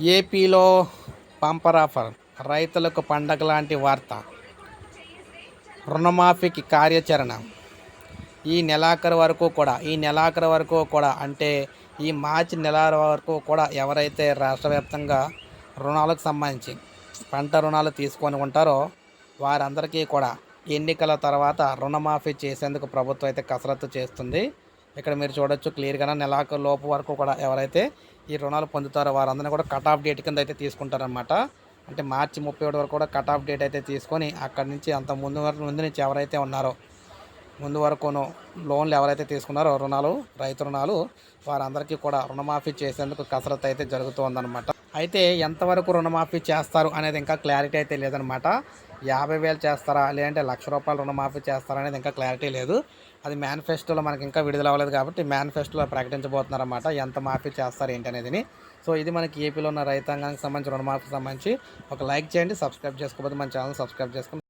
ఏపీలో bumper offer రైతులకు పండగ లాంటి వార్త రుణమాఫీకి కార్యాచరణ. ఈ నెలాఖరు వరకు కూడా ఈ నెలాఖరు వరకు కూడా అంటే ఈ మార్చి నెల వరకు కూడా ఎవరైతే రాష్ట్ర వ్యాప్తంగా రుణాలకు సంబంధించి పంట రుణాలు తీసుకొని ఉంటారో వారందరికీ కూడా ఎన్నికల తర్వాత రుణమాఫీ చేసేందుకు ప్రభుత్వం అయితే కసరత్తు చేస్తుంది. ఇక్కడ మీరు చూడొచ్చు క్లియర్గా నెలాఖరు లోపు వరకు కూడా ఎవరైతే ఈ రుణాలు పొందుతారో వారందరినీ కూడా కట్ ఆఫ్ డేట్ కింద అయితే తీసుకుంటారనమాట అంటే మార్చి ముప్పై ఒకటి వరకు కూడా కట్ ఆఫ్ డేట్ అయితే తీసుకొని అక్కడి నుంచి అంత ముందు వరకు ముందు నుంచి ఎవరైతే ఉన్నారో ముందు వరకును లోన్లు ఎవరైతే తీసుకున్నారో రుణాలు రైతు రుణాలు వారందరికీ కూడా రుణమాఫీ చేసేందుకు కసరత్తు అయితే జరుగుతుందన్నమాట అయితే ఎంతవరకు రుణమాఫీ చేస్తారు అనేది ఇంకా క్లారిటీ అయితే లేదనమాట యాభై వేలు చేస్తారా? లేదంటే లక్ష రూపాయలు రుణమాఫీ చేస్తారా అనేది ఇంకా క్లారిటీ లేదు. అది మేనిఫెస్టోలో మనకి ఇంకా విడుదల అవ్వలేదు కాబట్టి మేనిఫెస్టోలో ప్రకటించబోతున్నారన్నమాట ఎంత మాఫీ చేస్తారు ఏంటి అనేది సో ఇది మనకి ఏపీలో ఉన్న రైతాంగానికి సంబంధించి రుణమాఫీకి సంబంధించి ఒక లైక్ చేయండి సబ్స్క్రైబ్ చేసుకోకపోతే మన ఛానల్ సబ్స్క్రైబ్ చేసుకుని